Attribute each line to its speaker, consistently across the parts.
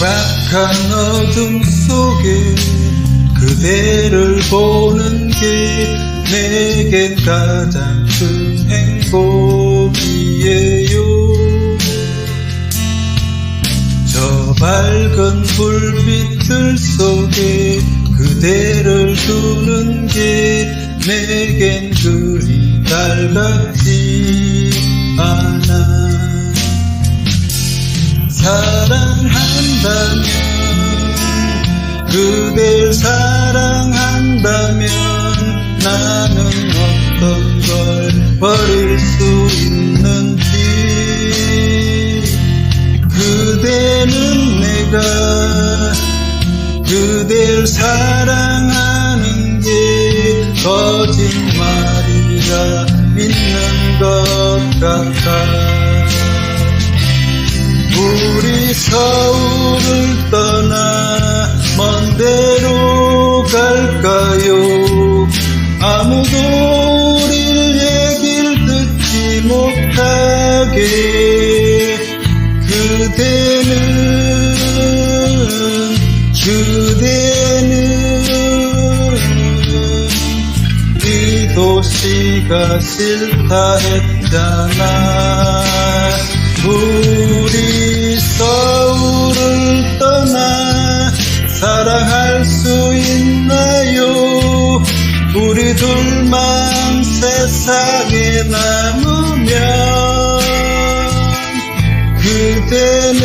Speaker 1: 꽉한 어둠 속에 그대를 보는 게 내겐 가장 큰 행복이에요. 저 밝은 불빛들 속에 그대를 두는 게 내겐 그리 달갑지 않아 사랑한다면 그댈 사랑한다면 나는 어떤 걸 버릴 수 있는지. 그대는 내가 그댈 사랑하는 게 거짓말이라 믿는 것 같아 우리 서울을 떠나 먼 데로 갈까요? 아무도 우릴 얘길 듣지 못하게 그대는 그대는 이 도시가 싫다 했잖아 둘만 세상에 남으면 그대는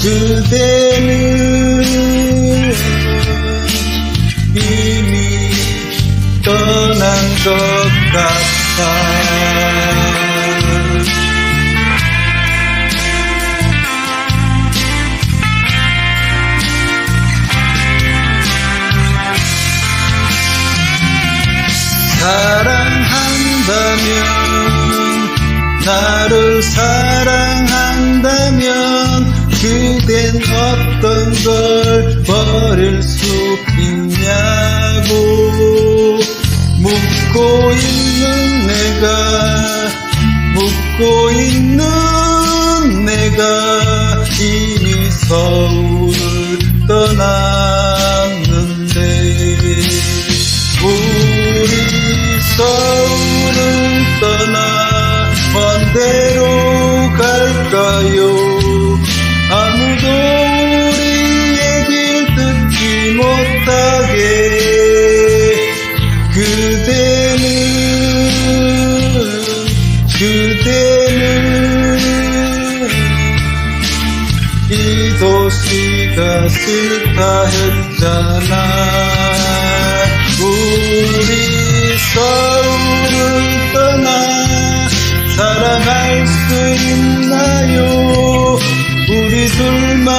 Speaker 1: 그대는 이미 떠난 것 같아 사랑한다면 나를 사랑한다면 그댄 어떤 걸 버릴 수 있냐고 묻고 있는 내가 묻고 있는 내가 이미 서울을 떠났 서울을 떠나 먼 데로 갈까요? 아무도 우리 얘길 듣지 못하게 그대는 그대는 이 도시가 싫다 했잖아 사랑할 수 있나요? 우리 둘만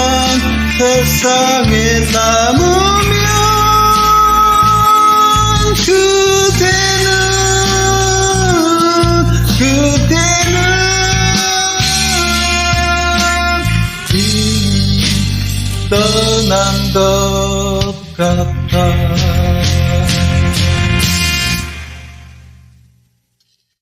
Speaker 1: 세상에 남으면 그대는 그대는 떠난 것 같아